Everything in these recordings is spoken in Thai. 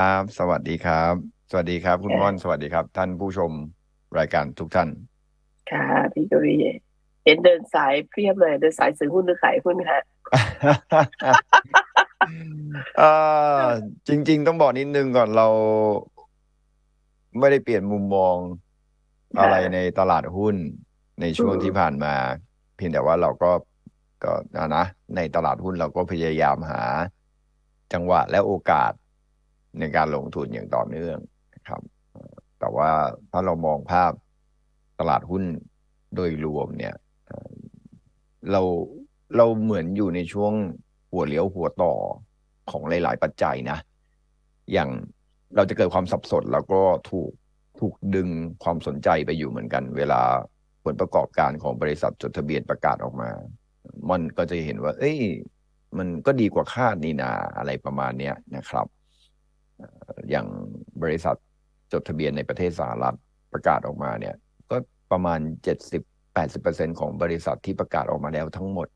ครับสวัสดีครับ สวัสดีครับ คุณม่อนสวัสดีครับ ท่านผู้ชมรายการทุกท่าน ค่ะ พี่กวีเห็นเดินสายเพียบเลยเดินสายซื้อหุ้นหรือขายหุ้นคะเอ่อจริง ๆ ต้องบอกนิดนึงก่อนเรา ไม่ได้เปลี่ยนมุมมองอะไรในตลาดหุ้นในช่วงที่ผ่านมา เพียงแต่ว่าเราก็ก็นะนะในตลาดหุ้นเราก็พยายามหา จังหวะและโอกาส ในการลงทุนอย่างต่อเนื่องนะครับ แต่ว่าถ้าเรามองภาพตลาดหุ้นโดยรวมเนี่ย เราเราเหมือนอยู่ในช่วงหัวเลี้ยวหัวต่อของหลาย ๆ ปัจจัยนะ อย่างเราจะเกิดความสับสนแล้วก็ถูกถูกดึงความสนใจไปอยู่เหมือนกัน เวลาผลประกอบการของบริษัทจดทะเบียนประกาศออกมา มันก็จะเห็นว่า เอ้ย มันก็ดีกว่าคาดนี่นาอะไรประมาณเนี้ยนะครับ อย่างบริษัทจดทะเบียนในประเทศสหรัฐประกาศออกมาเนี่ย ก็ประมาณเจ็ดสิบแปดสิบเปอร์เซ็นของบริษัทที่ประกาศออกมาแล้วทั้งหมด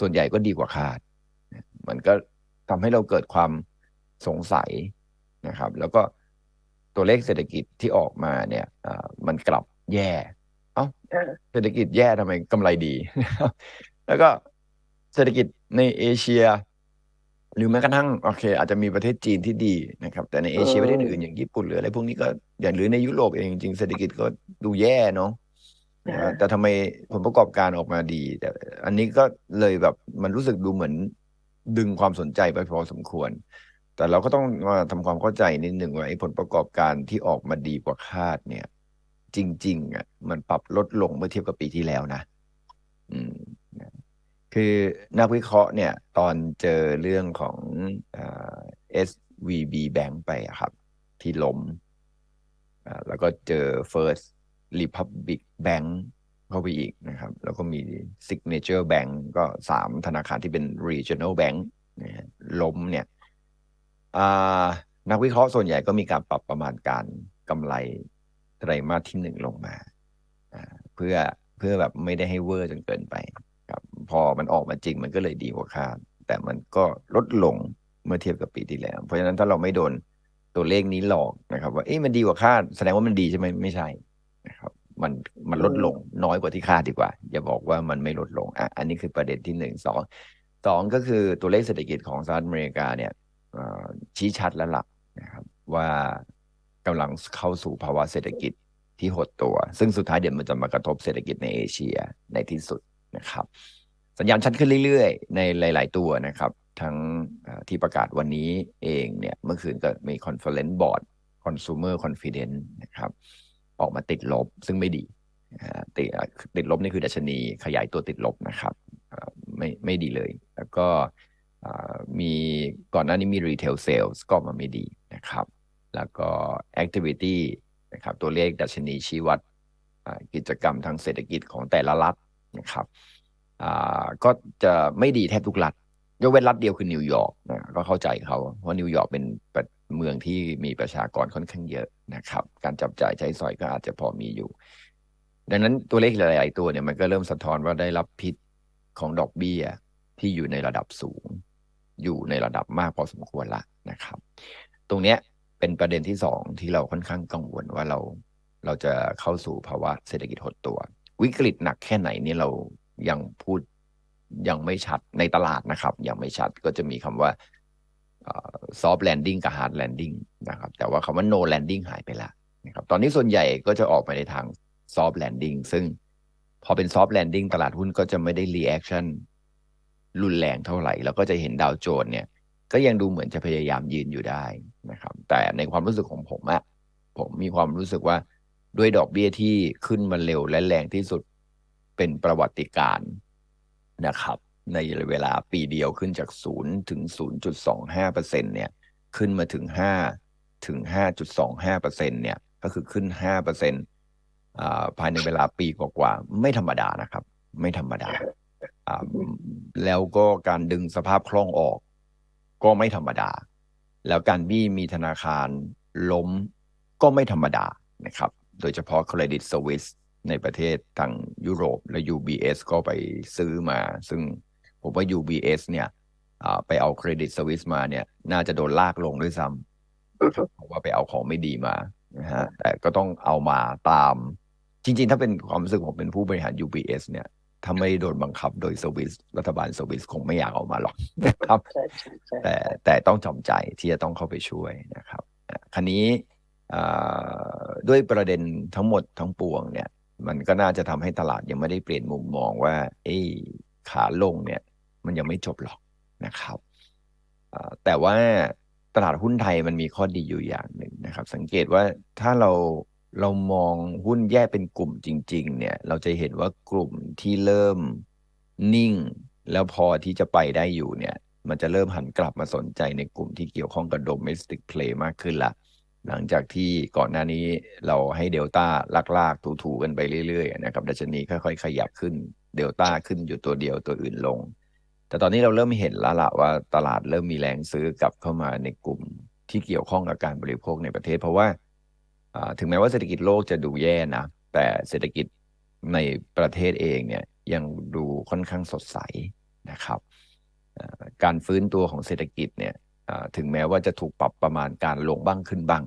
ส่วนใหญ่ก็ดีกว่าคาด มันก็ทำให้เราเกิดความสงสัยนะครับ แล้วก็ตัวเลขเศรษฐกิจที่ออกมาเนี่ยมันกลับแย่ เอ้าเออเศรษฐกิจแย่ทำไมกำไรดี แล้วก็เศรษฐกิจในเอเชีย หรือแม้กระทั่งโอเค อาจจะมีประเทศจีนที่ดีนะครับ แต่ในเอเชียประเทศอื่นอย่างญี่ปุ่นหรืออะไรพวกนี้ก็อย่างหรือในยุโรปเองจริงๆเศรษฐกิจก็ดูแย่เนาะนะฮะแต่ทำไมผลประกอบการออกมาดี แต่ อันนี้ก็เลยแบบมันรู้สึกดูเหมือนดึงความสนใจไปพอสมควร แต่เราก็ต้องมาทำความเข้าใจนิดหนึ่งว่าไอ้ผลประกอบการที่ออกมาดีกว่าคาดเนี่ย จริง ๆอะมันปรับลดลงเมื่อเทียบกับปีที่แล้วนะ อืมนะ คือนักวิเคราะห์เนี่ยตอนเจอเรื่องของอ่า SVB Bank ไปครับ ที่ล้มแล้วก็เจอ First Republic Bank เข้าไปอีกนะครับ แล้วก็มี Signature Bank ก็สามธนาคารที่เป็น Regional Bank นะฮะล้มเนี่ยนักวิเคราะห์ส่วนใหญ่ก็มีการปรับประมาณการกำไรไตรมาสที่หนึ่งลงมา เพื่อเพื่อแบบไม่ได้ให้เวอร์จนเกินไป พอมันออกมาจริง มันก็เลยดีกว่าคาด แต่มันก็ลดลงเมื่อเทียบกับปีที่แล้ว เพราะฉะนั้นถ้าเราไม่โดนตัวเลขนี้หลอกนะครับ ว่าเอ๊ะมันดีกว่าคาด แสดงว่ามันดีใช่ไหมไม่ใช่นะครับ มันมันลดลงน้อยกว่าที่คาดดีกว่า อย่าบอกว่ามันไม่ลดลงอะอันนี้คือประเด็นที่หนึ่งสองสองก็คือตัวเลขเศรษฐกิจของสหรัฐอเมริกาเนี่ยเอ่อชี้ชัดแล้วล่ะนะครับว่ากำลังเข้าสู่ภาวะเศรษฐกิจที่หดตัว ซึ่งสุดท้ายเดี๋ยวมันจะมากระทบเศรษฐกิจในเอเชียในที่สุดนะครับ สัญญาณชัดขึ้นเรื่อยๆ ในหลาย ๆ ตัวนะครับ ทั้งที่ประกาศวันนี้เองเนี่ยเมื่อคืนก็มี Conference Board Consumer Confidence นะครับ ออกมาติดลบซึ่งไม่ดีติดติดลบนี่คือดัชนีขยายตัวติดลบนะครับไม่ไม่ดีเลย แล้วก็มีก่อนหน้านี้มี retail sales ก็มาไม่ดีนะครับ แล้วก็ activity นะครับตัวเลขดัชนีชี้วัดกิจกรรมทางเศรษฐกิจของแต่ละรัฐนะครับ ก็จะไม่ดีแทบทุกรัฐยกเว้นรัฐเดียวคือนิวยอร์กนะก็เข้าใจเขาเพราะนิวยอร์กเป็นเมืองที่มีประชากรค่อนข้างเยอะนะครับ การจับจ่ายใช้สอยก็อาจจะพอมีอยู่ ดังนั้นตัวเลขหลาย ๆ ตัวเนี่ยมันก็เริ่มสะท้อนว่าได้รับพิษของดอกเบี้ยที่อยู่ในระดับสูง อยู่ในระดับมากพอสมควรละนะครับ ตรงเนี้ยเป็นประเด็นที่สองที่เราค่อนข้างกังวลว่าเราเราจะเข้าสู่ภาวะเศรษฐกิจหดตัว วิกฤตหนักแค่ไหนนี่เรา ยังพูดยังไม่ชัดในตลาดนะครับ ยังไม่ชัดก็จะมีคำว่าซอฟต์แลนดิ้งกับฮาร์ดแลนดิ้งนะครับ แต่ว่าคำว่า no landing หายไปล้วนะครับ ตอนนี้ส่วนใหญ่ก็จะออกไปในทางซอฟต์แลนดิ้งซึ่งพอเป็นซอฟต์แลนดิ้งตลาดหุ้นก็จะไม่ได้รีแอคชั่นรุนแรงเท่าไหร่ แล้วก็จะเห็นดาวโจนเนี่ย ก็ยังดูเหมือนจะพยายามยืนอยู่ได้นะครับ แต่ในความรู้สึกของผมอะผมมีความรู้สึกว่าด้วยดอกเบี้ยที่ขึ้นมาเร็วและแรงที่สุด เป็นประวัติการนะครับ ในเวลาปีเดียวขึ้นจาก 0 ถึง 0.25เปอร์เซ็นเนี่ยขึ้นมาถึง 5 ถึง 5.25เปอร์เซ็นเนี่ยก็คือขึ้น5เปอร์เซ็นภายในเวลาปีกว่าๆไม่ธรรมดานะครับ ไม่ธรรมดาอ่าแล้วก็การดึงสภาพคล่องออก ก็ไม่ธรรมดา แล้วการบี้มีธนาคารล้มก็ไม่ธรรมดานะครับ โดยเฉพาะเครดิตสวิส ในประเทศทางยุโรปและ UBS ก็ไปซื้อมา ซึ่งผมว่า UBS เนี่ยไปเอาเครดิตสวิสมาเนี่ย น่าจะโดนลากลงด้วยซ้นะครับเพราะว่าไปเอาของไม่ดีมานะฮะแต่ก็ต้องเอามาตาม จริง ๆ ถ้าเป็นความรู้สึกผมเป็นผู้บริหาร UBS เนี่ยถ้าไม่โดนบังคับโดยสวิสรัฐบาลสวิสคงไม่อยากเอามาหรอกนะครับ แต่แต่ต้องจำใจที่จะต้องเข้าไปช่วยนะครับคราวนี้ด้วยประเด็นทั้งหมดทั้งปวงเนี่ย มันก็น่าจะทำให้ตลาดยังไม่ได้เปลี่ยนมุมมองว่าเอ้ขาลงเนี่ย มันยังไม่จบหรอกนะครับแต่ว่าตลาดหุ้นไทยมันมีข้อดีอยู่อย่างหนึ่งนะครับ สังเกตว่าถ้าเราเรามองหุ้นแยกเป็นกลุ่มจริง ๆ เนี่ย เราจะเห็นว่ากลุ่มที่เริ่มนิ่ง แล้วพอที่จะไปได้อยู่เนี่ย มันจะเริ่มหันกลับมาสนใจในกลุ่มที่เกี่ยวข้องกับ domestic play มากขึ้นละ หลังจากที่ก่อนหน้านี้เราให้เดลต้าลากๆ ถูๆกันไปเรื่อยๆนะครับดัชนีค่อยๆ ขยับขึ้นเดลต้าขึ้นอยู่ตัวเดียวตัวอื่นลง แต่ตอนนี้เราเริ่มเห็นแล้วละว่าตลาดเริ่มมีแรงซื้อกลับเข้ามาในกลุ่มที่เกี่ยวข้องกับการบริโภคในประเทศ เพราะว่าถึงแม้ว่าเศรษฐกิจโลกจะดูแย่นะ แต่เศรษฐกิจในประเทศเองเนี่ยยังดูค่อนข้างสดใสนะครับ การฟื้นตัวของเศรษฐกิจเนี่ย ถึงแม้ว่าจะถูกปรับประมาณการลงบ้างขึ้นบ้าง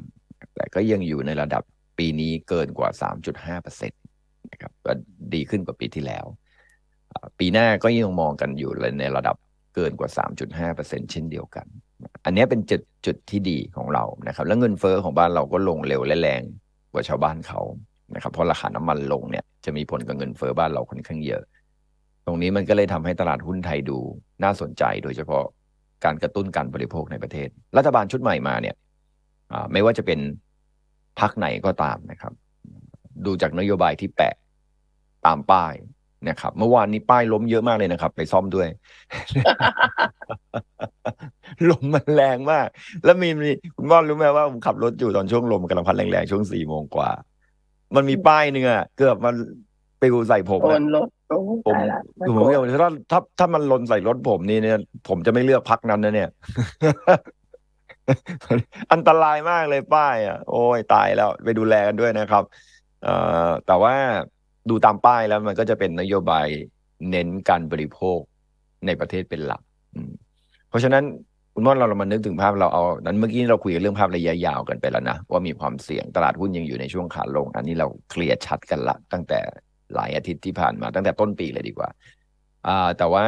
แต่ก็ยังอยู่ในระดับปีนี้เกินกว่า 3.5%นะครับก็ดีขึ้นกว่าปีที่แล้ว ปีหน้าก็ยังมองกันอยู่ในระดับเกินกว่า 3.5%เช่นเดียวกัน อันนี้เป็นจุดจุดที่ดีของเรานะครับ แล้วเงินเฟ้อของบ้านเราก็ลงเร็วและแรงกว่าชาวบ้านเขานะครับ เพราะราคาน้ำมันลงเนี่ยจะมีผลกับเงินเฟ้อบ้านเราค่อนข้างเยอะ ตรงนี้มันก็เลยทำให้ตลาดหุ้นไทยดูน่าสนใจโดยเฉพาะ การกระตุ้นการบริโภคในประเทศ รัฐบาลชุดใหม่มาเนี่ยไม่ว่าจะเป็นพักไหนก็ตามนะครับ ดูจากนโยบายที่แปะตามป้ายนะครับ เมื่อวานนี้ป้ายล้มเยอะมากเลยนะครับ ไปซ่อมด้วยลมมันแรงมาก แล้วมีมีคุณว่านรู้ไหมว่าผมขับรถอยู่ตอนช่วงลมกำลังพัดแรงๆช่วงสี่โมงกว่า มันมีป้ายหนึ่งอะเกือบมันปลิวใส่ผมโออะนรถ โอ้ผมตายละน่าคือผกมลัวก็ถ้าถ้าถ้ามันหล่นใส่รถผมนี่เนี่ย ผมจะไม่เลือกพักนั้นนะเนี่ย อันตรายมากเลยป้ายอะ โอ้ยตายแล้ว ไปดูแลกันด้วยนะครับเอ่อแต่ว่าดูตามป้ายแล้วมันก็จะเป็นนโยบายเน้นการบริโภคในประเทศเป็นหลักอืมเพราะฉะนั้นคุณม่อนเราเรามานึกถึงภาพเราเอานั้นเมื่อกี้เราคุยกันเรื่องภาพระยะยาวกันไปแล้วนะว่ามีความเสี่ยงตลาดหุ้นยังอยู่ในช่วงขาลง อันนี้เราเคลียร์ชัดกันละตั้งแต่ หลายอาทิตย์ที่ผ่านมาตั้งแต่ต้นปีเลยดีกว่าอ่าแต่ว่า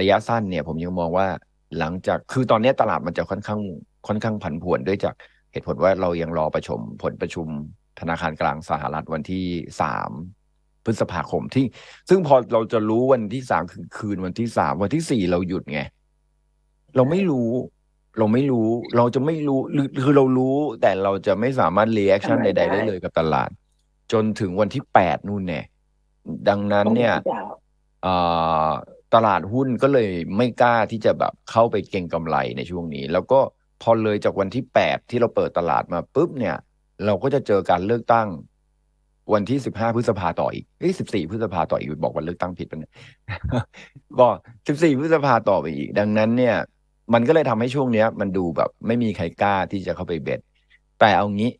ระยะสั้นเนี่ย ผมยังมองว่าหลังจากคือตอนนี้ตลาดมันจะค่อนข้างค่อนข้างผันผวนด้วยจากเหตุผลว่าเรายังรอประชุมผลประชุมธนาคารกลางสหรัฐวันที่สามพฤษภาคมที่ ซึ่งพอเราจะรู้วันที่สามคือคืนวันที่สามวันที่สี่เราหยุดไง เราไม่รู้ เราไม่รู้ เราจะไม่รู้หรือคือเรารู้ แต่เราจะไม่สามารถรีแอคชั่นทำใดอะไรๆได้ได้เลยกับตลาด จนถึงวันที่แปดนู่นแน่ ดังนั้นเนี่ยโอ้ยาวเอ่อตลาดหุ้นก็เลยไม่กล้าที่จะแบบเข้าไปเก็งกำไรในช่วงนี้ แล้วก็พอเลยจากวันที่แปดที่เราเปิดตลาดมาปุ๊บเนี่ย เราก็จะเจอการเลือกตั้ง วันที่สิบห้าพฤษภาต่ออีกเอ้สิบสี่พฤษภาต่ออีกบอกวันเลือกตั้งผิดปะเนี่ยบอกสิบสี่พฤษภาต่อไปอีก ดังนั้นเนี่ย มันก็เลยทำให้ช่วงเนี้ย มันดูแบบไม่มีใครกล้าที่จะเข้าไปเบ็ดแต่เอางี้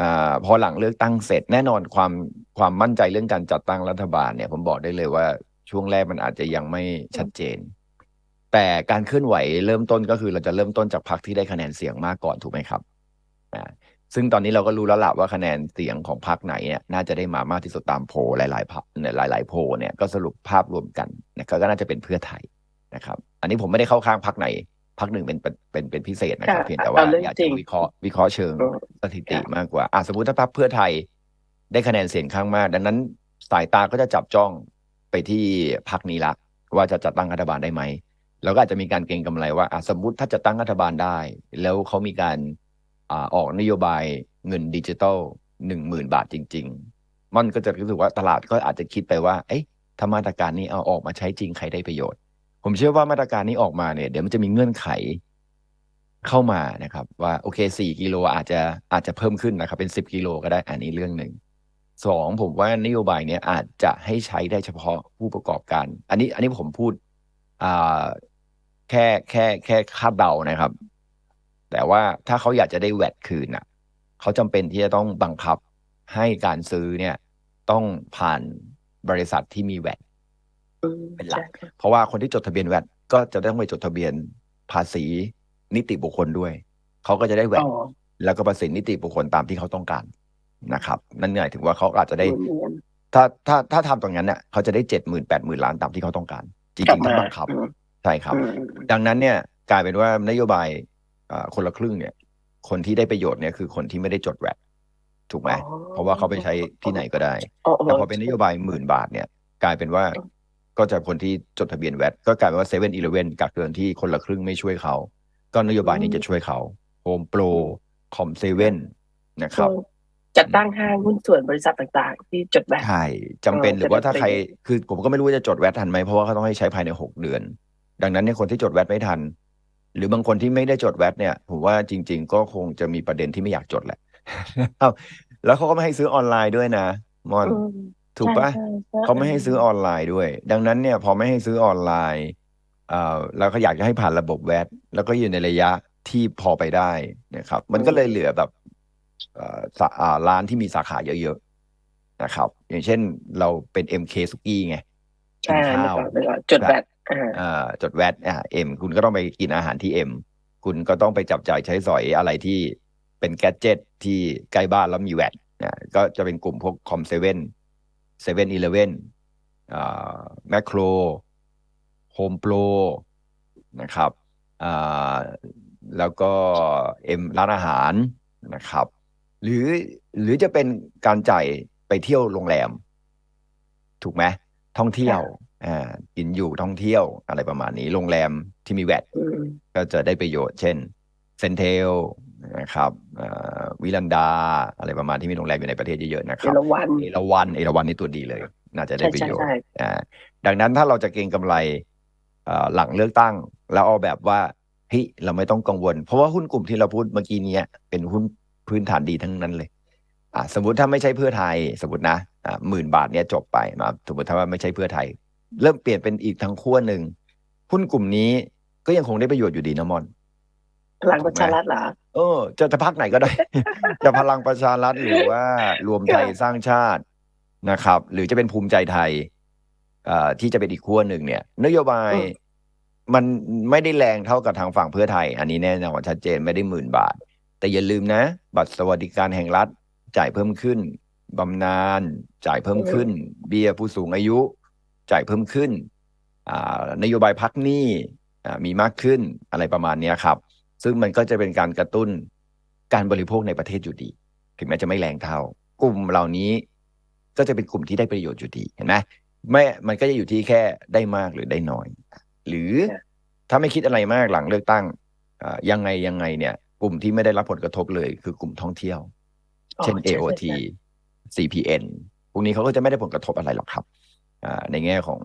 อพอหลังเลือกตั้งเสร็จแน่นอนความความมั่นใจเรื่องการจัดตั้งรัฐบาลเนี่ย ผมบอกได้เลยว่าช่วงแรกมันอาจจะยังไม่ชัดเจน แต่การเคลื่อนไหวเริ่มต้นก็คือเราจะเริ่มต้นจากพรรคที่ได้คะแนนเสียงมากก่อนถูกไหมครับซึ่งตอนนี้เราก็รู้แล้วล่ะว่าคะแนนเสียงของพรรคไหนเนี่ยน่าจะได้มามากที่สุดตามโพลหลายๆพรรคเนี่ยหลาย ๆ โพลเนี่ยก็สรุปภาพรวมกันนะก็น่าจะเป็นเพื่อไทยนะครับ อันนี้ผมไม่ได้เข้าข้างพรรคไหน พรรคหนึ่งเป็นเป็นเป็นเป็นพิเศษนะครับค่ะเพียงแต่ว่าเอาเรื่องอยากจริจะงวิเคราะห์วิเคราะห์เชิงอืมสถิติค่ะมากกว่าอะสมมติถ้าพรรคเพื่อไทยได้คะแนนเสียงข้างมาก ดังนั้นสายตาก็จะจับจ้องไปที่พรรคนี้ละ ว่าจะจัดตั้งรัฐบาลได้ไหมแล้วก็อาจจะมีการเก็งกำไรว่าอะสมมติถ้าจะตั้งรัฐบาลได้ แล้วเขามีการอ่าออกนโยบายเงินดิจิตอลหนึ่งหมื่นบาทจริง ๆ มันก็จะรู้สึกว่าตลาดก็อาจจะคิดไปว่า เอ๊ะถ้ามาตรการนี้เอาออกมาใช้จริงใครได้ประโยชน์ ผมเชื่อว่ามาตรการนี้ออกมาเนี่ย เดี๋ยวมันจะมีเงื่อนไขเข้ามานะครับ ว่าโอเคสี่กิโลอาจจะอาจจะเพิ่มขึ้นนะครับ เป็นสิบกิโลก็ได้อันนี้เรื่องหนึ่งสองผมว่านโยบายเนี้ยอาจจะให้ใช้ได้เฉพาะผู้ประกอบการ อันนี้ อันนี้ผมพูดอ่าแค่แค่แค่คาดเดานะครับ แต่ว่าถ้าเขาอยากจะได้แวดคืนอะเขาจำเป็นที่จะต้องบังคับให้การซื้อเนี่ย ต้องผ่านบริษัทที่มีแวด เป็นหลักใช่ค่ะเพราะว่าคนที่จดทะเบียนแวดก็จะต้องไปจดทะเบียนภาษีนิติบุคคลด้วย เขาก็จะได้แวดอ๋อแล้วก็เปอร์เซ็นต์นิติบุคคลตามที่เขาต้องการนะครับ นั่นหมายถึงว่าเขาอาจจะได้หมุนเวียนถ้าถ้าถ้าทำตรงนั้นเนี่ยเขาจะได้เจ็ดหมื่นแปดหมื่นล้านตามที่เขาต้องการจกลัริบงๆมาถ้าบังคับอืมใช่ครับอืมดังนั้นเนี่ยกลายเป็นว่านโยบายเอ่อคนละครึ่งเนี่ย คนที่ได้ประโยชน์เนี่ยคือคนที่ไม่ได้จดแวดถูกไหมอ๋อเพราะว่าเขาไปใช้ที่ไหนก็ได้อ๋อแต่พอเป็นนโยบายหมื่นบาทเนี่ย กลายเป็นว่า ก็จะคนที่จดทะเบียนแวดก็กลายเป็นว่าเซเว่นอีเลเว่นกับเกินที่คนละครึ่งไม่ช่วยเขา ก็นโยบายนี้จะช่วยเขาโฮมโปรคอมเซเว่นนะครับจัดตั้งห้างหุ้นส่วนบริษัทต่างๆ ที่จดแบบใช่จำเป็นเออหรือว่าจะได้ถ้าใครประโยชน์คือผมก็ไม่รู้ว่าจะจดแวดทันไหมเพราะว่าเขาต้องให้ใช้ภายในหกเดือน ดังนั้นเนี่ยคนที่จดแวดไม่ทัน หรือบางคนที่ไม่ได้จดแวดเนี่ยผมว่าจริง ๆ ก็คงจะมีประเด็นที่ไม่อยากจดแหละครับแล้วเขาก็ไม่ให้ซื้อออนไลน์ด้วยนะมอน อืมถูกปะใช่ใช่เขาไม่ให้ซื้อออนไลน์ด้วย ดังนั้นเนี่ยพอไม่ให้ซื้อออนไลน์เอ่อแล้วเขาอยากจะให้ผ่านระบบแวดแล้วก็อยู่ในระยะที่พอไปได้นะครับมันก็เลยเหลือแบบเอ่อสาอ่าร้านที่มีสาขาเยอะๆนะครับ อย่างเช่นเราเป็น MK สุกี้ไงกิใช่นข้าวเมื่อก่อนจดแบบอ่าอ่าจดแวดอ่าเอ็มคุณก็ต้องไปกินอาหารที่เอ็มคุณก็ต้องไปจับจ่ายใช้สอยอะไรที่เป็นแกดเจ็ตที่ใกล้บ้านแล้วมีแวด นะก็จะเป็นกลุ่มพวกคอมเซเว่น เซเว่นอีเลเว่นอ่าแมคโครโฮมโปรนะครับอ่าแล้วก็เอ็มร้านอาหารนะครับ หรือหรือจะเป็นการจ่ายไปเที่ยวโรงแรม ถูกไหมท่องเที่ยวอ่ากินอยู่ท่องเที่ยวอะไรประมาณนี้ โรงแรมที่มีแวดอืมก็จะได้ประโยชน์ เช่นเซนเทล นะครับอ่าวิลันดาอะไรประมาณที่มีโรงแรมอยู่ในประเทศเยอะๆนะคเอรับราวันเอราวันเอราวันนี่ตัวดีเลย น่าจะได้ใช่ประใช่โยชน์ใช่อ่าดังนั้นถ้าเราจะเก็งกำไรเอ่อหลังเลือกตั้ง แล้วเอาแบบว่าเฮ้ยเราไม่ต้องกังวล เพราะว่าหุ้นกลุ่มที่เราพูดเมื่อกี้เนี้ยเป็นหุ้นพื้นฐานดีทั้งนั้นเลยอ่าสมมติถ้าไม่ใช่เพื่อไทยสมมตินะอ่าหมื่นบาทเนี่ยจบไปมาสมมติถ้าว่าไม่ใช่เพื่อไทย เริ่มเปลี่ยนเป็นอีกทางขั้วหนึ่งหุ้นกลุ่มนี้ก็ยังคงได้ประโยชน์อยู่ดีนะมอน พลังประชารัฐเหรอเออ จะจะพักไหนก็ได้ จะพลังประชารัฐหรือว่ารวมไทยสร้างชาตินะครับ หรือจะเป็นภูมิใจไทยอ่าที่จะเป็นอีกขั้วหนึ่งเนี่ย นโยบายอืมมันไม่ได้แรงเท่ากับทางฝั่งเพื่อไทย อันนี้แน่นอนชัดเจนไม่ได้หมื่นบาท แต่อย่าลืมนะ บัตรสวัสดิการแห่งรัฐจ่ายเพิ่มขึ้นบำนาญจ่ายเพิ่มขึ้น เบี้ยผู้สูงอายุ จ่ายเพิ่มขึ้นอ่านโยบายพักหนี้อ่ามีมากขึ้นอะไรประมาณเนี้ยครับ ซึ่งมันก็จะเป็นการกระตุ้นการบริโภคในประเทศอยู่ดี ถึงแม้จะไม่แรงเท่า กลุ่มเหล่านี้ก็จะเป็นกลุ่มที่ได้ประโยชน์อยู่ดีเห็นไหมไม่มันก็จะอยู่ที่แค่ได้มากหรือได้น้อย หรือค่ะถ้าไม่คิดอะไรมากหลังเลือกตั้งอ่ายังไงยังไงเนี่ย กลุ่มที่ไม่ได้รับผลกระทบเลย คือกลุ่มท่องเที่ยวอ๋อเช่นใช่ใช่ AOT ใช่ CPN พวกนี้เขาก็จะไม่ได้ผลกระทบอะไรหรอกครับอ่าในแง่ของ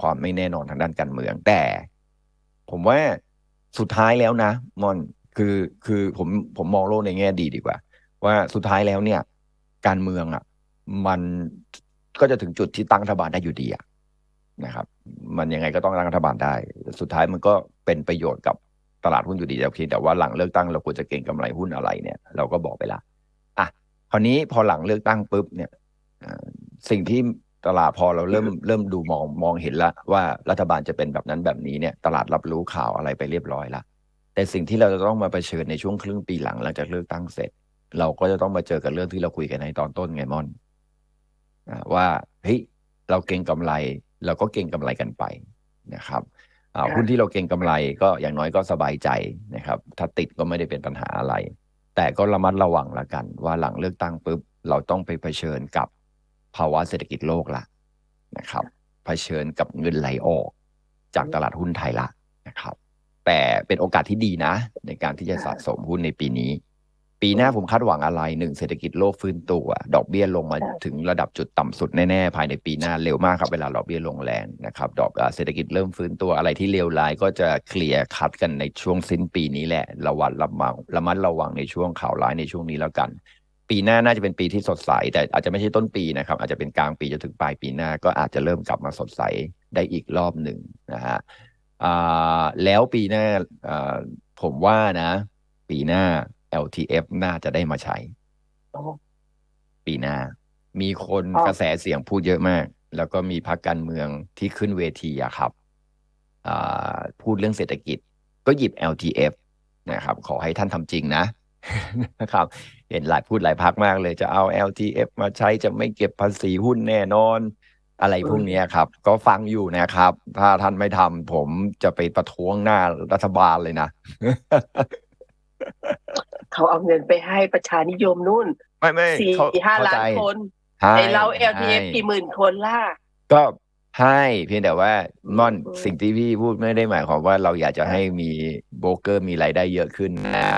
ความไม่แน่นอนทางด้านการเมือง แต่ ผมว่า สุดท้ายแล้วนะมอนคือคือผมผมมองโลกในแง่ดีดีกว่า ว่าสุดท้ายแล้วเนี่ย การเมืองอะ มันก็จะถึงจุดที่ตั้งรัฐบาลได้อยู่ดีอะนะครับ มันยังไงก็ต้องตั้งรัฐบาลได้ สุดท้ายมันก็เป็นประโยชน์กับตลาดหุ้นอยู่ดีแต่เพียงแต่ว่าหลังเลือกตั้งเราควรจะเก็งกำไรหุ้นอะไรเนี่ย เราก็บอกไปละอะคราวนี้พอหลังเลือกตั้งปุ๊บเนี่ยสิ่งที่ ตลาดพอเราเริ่มเริ่มดูมองมองเห็นแล้วว่ารัฐบาลจะเป็นแบบนั้นแบบนี้เนี่ย ตลาดรับรู้ข่าวอะไรไปเรียบร้อยละแต่สิ่งที่เราจะต้องมาเผชิญในช่วงครึ่งปีหลังหลังจากเลือกตั้งเสร็จ เราก็จะต้องมาเจอกับเรื่องที่เราคุยกันในตอนต้นไงมอนอ่าว่าเฮ้ยเราเก็งกำไร เราก็เก็งกำไรกันไปนะครับอ่าค่ะหุ้นที่เราเก็งกำไรก็อย่างน้อยก็สบายใจนะครับ ถ้าติดก็ไม่ได้เป็นปัญหาอะไร แต่ก็ระมัดระวังละกัน ว่าหลังเลือกตั้งปุ๊บเราต้องไปเผชิญกับ ภาวะเศรษฐกิจโลกละนะครับเผชิญกับเงินไหลออกจากตลาดหุ้นไทยละนะครับ แต่เป็นโอกาสที่ดีนะ ในการที่จะสะสมหุ้นในปีนี้ ปีหน้าผมคาดหวังอะไรหนึ่งเศรษฐกิจโลกฟื้นตัว ดอกเบี้ยลงมาค่ะถึงระดับจุดต่ำสุดแน่ๆภายในปีหน้าเร็วมากครับเวลาดอกเบี้ยลงแรงนะครับดอกอ่าเศรษฐกิจเริ่มฟื้นตัวอะไรที่เลวร้ายก็จะเคลียร์คัดกันในช่วงสิ้นปีนี้แหละระวัดระวังระมัดระวังในช่วงข่าวร้ายในช่วงนี้แล้วกัน ปีหน้าน่าจะเป็นปีที่สดใส แต่อาจจะไม่ใช่ต้นปีนะครับ อาจจะเป็นกลางปีจนถึงปลายปีหน้าก็อาจจะเริ่มกลับมาสดใสได้อีกรอบหนึ่งนะฮะอ่าแล้วปีหน้าอ่าผมว่านะ ปีหน้า LTF น่าจะได้มาใช้โอ้ปีหน้า มีคนอ๋อกระแสเสียงพูดเยอะมาก แล้วก็มีพรรคการเมืองที่ขึ้นเวทีอะครับอ่าพูดเรื่องเศรษฐกิจ ก็หยิบ LTF นะครับ ขอให้ท่านทำจริงนะ นะครับ เห็นหลายพูดหลายพักมากเลยจะเอา LTF มาใช้จะไม่เก็บภาษีหุ้นแน่นอน อะไรพวกเนี้ยครับ ก็ฟังอยู่นะครับ ถ้าท่านไม่ทำผมจะไปประท้วงหน้ารัฐบาลเลยนะเขาเอาเงินไปให้ประชานิยมนู่น ไม่ไม่สี่เขาห้าเข้าล้าใจนคนให้ไอเรา LTF ให้กี่หมื่นคนล่ะ ก็ให้เพียงแต่ว่าม่อนอืมสิ่งที่พี่พูดไม่ได้หมายความว่าเราอยากจะให้มีโบรกเกอร์มีรายได้เยอะขึ้นนะอ่า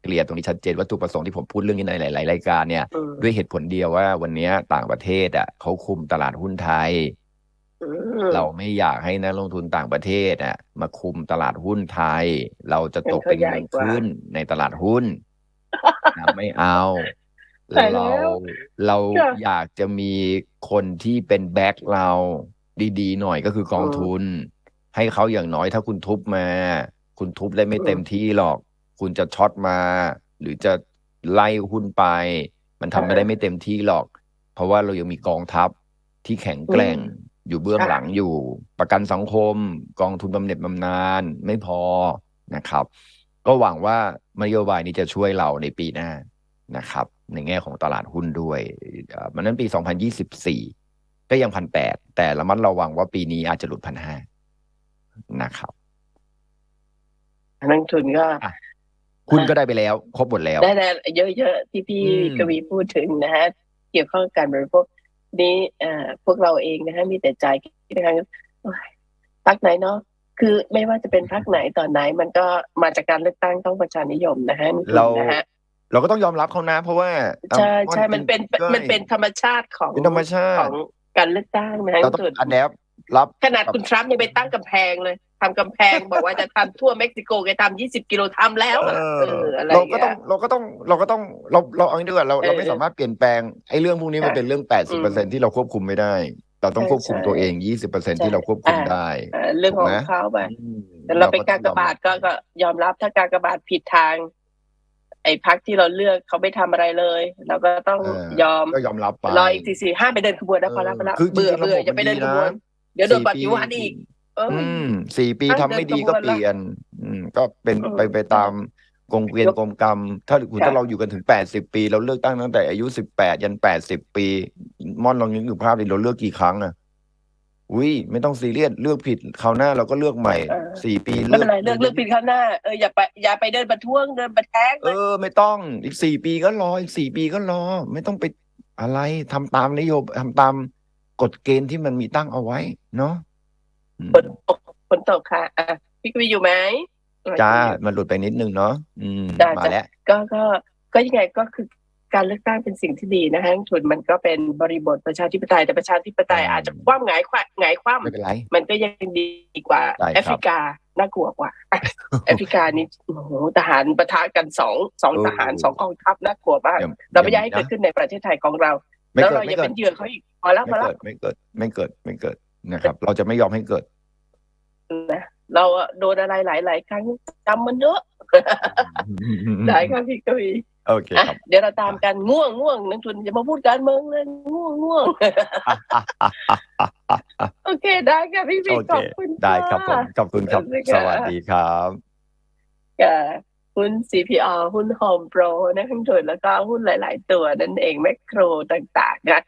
เคลียร์ตรงนี้ชัดเจนวัตถุประสงค์ที่ผมพูดเรื่องนี้ในหลาย ๆ รายการเนี่ยอืมด้วยเหตุผลเดียวว่าวันเนี้ยต่างประเทศอะเขาคุมตลาดหุ้นไทยอืมเราไม่อยากให้นักลงทุนต่างประเทศอะมาคุมตลาดหุ้นไทย เราจะตกเป็นเงินเขาใหญ่เงินกว่าขึ้นในตลาดหุ้นนะไม่เอาตายแล้เราวเราค่ะอยากจะมีคนที่เป็นแบ็คเราดีๆ หน่อยก็คือกองอืมทุน ให้เขาอย่างน้อยถ้าคุณทุบมา คุณทุบได้ไม่อืมเต็มที่หรอก คุณจะช็อตมา หรือจะไล่หุ้นไป มันทำไม่ได้ไม่เต็มที่หรอก เพราะว่าเรายังมีกองทัพที่แข็งแกร่งอยู่เบื้องค่ะหลังอยู่ ประกันสังคม กองทุนบำเหน็จบำนาญไม่พอนะครับ ก็หวังว่านโยบายนี้จะช่วยเราในปีหน้านะครับ ในแง่ของตลาดหุ้นด้วยเอ่อมันนั้นปี 2024 ก็ยังพันแปดแต่ระมัดระวังว่าปีนี้อาจจะหลุดพันห้านะครับนักทุนก็อะ คุณก็ได้ไปแล้ว ครบหมดแล้ว ได้แล้วเยอะๆที่พี่อืมกวีพูดถึงนะฮะเกี่ยวข้องกับการบริโภคนี้เอ่อพวกเราเองนะฮะมีแต่ใจคิดทางโอ๊ยพักไหนเนาะคือไม่ว่าจะเป็นพักไหนตอนไหน มันก็มาจากการเลือกตั้งต้องประชานิยมนะฮะนักทุนเรานะฮะเราก็ต้องยอมรับเขานะ เพราะว่าใช่อะใช่มันเป็นก็มันเป็นธรรมชาติของเป็นธรรมชาขติองการเลือกตั้งนะฮะเรานักต้องทุนอันแนบรับขนาดคุณทรัมป์ยังไปตั้งกำแพงเลย ทำกำแพงบอกว่าจะทำทั่วเม็กซิโกแกทำยี่สิบกิโลทำแล้วอะเอเออออะไรเราก็ต้องเงี้ยเราก็ต้องเราก็ต้องเราเราเอางี้ดีกว่าเราเออเราไม่สามารถเปลี่ยนแปลงไอ้เรื่องพวกนี้มันค่ะเป็นเรื่องแปดสิบเปอร์เซ็นที่เราควบคุมไม่ได้เราต้องใช่ควบคุมใช่ตัวเองยี่สิบเปอร์เซ็นใช่ที่เราควบคุมอ่าได้เอ่อเรื่องของถูกไหมเขาไปอืมแต่เราเป็นต้กาองกบาทก็ยอมรับก็ยอมรับถ้ากากบาทผิดทาง ไอ้พักที่เราเลือกเขาไม่ทำอะไรเลยเราก็ต้องเออยอมก็ยอมรับไปรออีกสี่สี่ห้ามไปเดินขบวนนะพอละพอละคือจริงๆเบื่อเบื่อระบบอย่าไปเดินขบวนมันดีนะเดี๋ยวโดนสี่ปปีฏิวัติอีก เอออืมสี่ปีห้ามทำไม่เดินดีขบวนก็ละเปลี่ยน อืม ก็เป็นเออไปไปตามกงเกวียนยกกรมกรรม ถ้าคุณค่ะถ้าเราอยู่กันถึงแปดสิบปี เราเลือกตั้งตั้งแต่อายุสิบแปดยันแปดสิบปี ม่อนลองนึกถึงภาพดิเราเลือกกี่ครั้งอะอุ้ยไม่ต้องซีเรียสเลือกผิดคราวหน้าเราก็เลือกใหม่เออสี่ปีไม่เป็นไรเลือกเลือกผิดข้างหน้าเอออย่าไปอย่าไปเดินประท้วงเดินประแท้งเออ ไม่ต้องอีกสี่ปีก็รออีกสี่ปีก็รอ ไม่ต้องไปอะไรทำตามนโยบายทำตามกฎเกณฑ์ที่มันมีตั้งเอาไว้ เนาะอืม ฝนตกฝนตกค่ะอะพี่กวีอยู่ไหมจ้ามันหลุดไปนิดนึงเนาะอืมจ้ามาจ้าแล้วก็ก็ก็ยังไงก็คือการเลือกตั้งเป็นสิ่งที่ดีนะฮะนักทุนมันก็เป็นบริบทประชาธิปไตยแต่ประชาธิปไตยอืมอาจจะคว่ำหงายคว่ำหงายคว่ไม่เป็นไรำมันก็ยังดีกว่าได้ครับแอฟริกาน่ากลัวกว่าแอฟริกานี่โอ้โหทหารปะทะกันสองสองเออทหารสองกองทัพน่ากลัวมากอย่งเราไม่อยากให้งเกิดขึ้นในประเทศไทยของเราไม่แล้วเกิดเราไม่อย่าเกิเป็ดนเหยื่อเขาอีกพอแล้วพอไม่แล้วเกิดไม่เกิดไม่เกิดไม่เกิด นะครับ เราจะไม่ยอมให้เกิดนะเราอะโดนอะไรหลาย ๆ ครั้งจำมันเยอะได้ครับพี่กวีโอเคอะครับเดี๋ยวเราตามกันง่วงง่วงนักทุนอย่ามาพูดการเมืองเลยง่วงง่วงโอเคได้ค่ะพี่พี่โอขเคอบคุณได้ครับผมะขอบคุณครับขอบคุณสค่ะวัสดีครับกับหุ้น CPR หุ้น Home Pro นะทั้งทุนแล้วก็หุ้นหลาย ๆ ตัวนั่นเองแมคโครต่าง ๆ นะ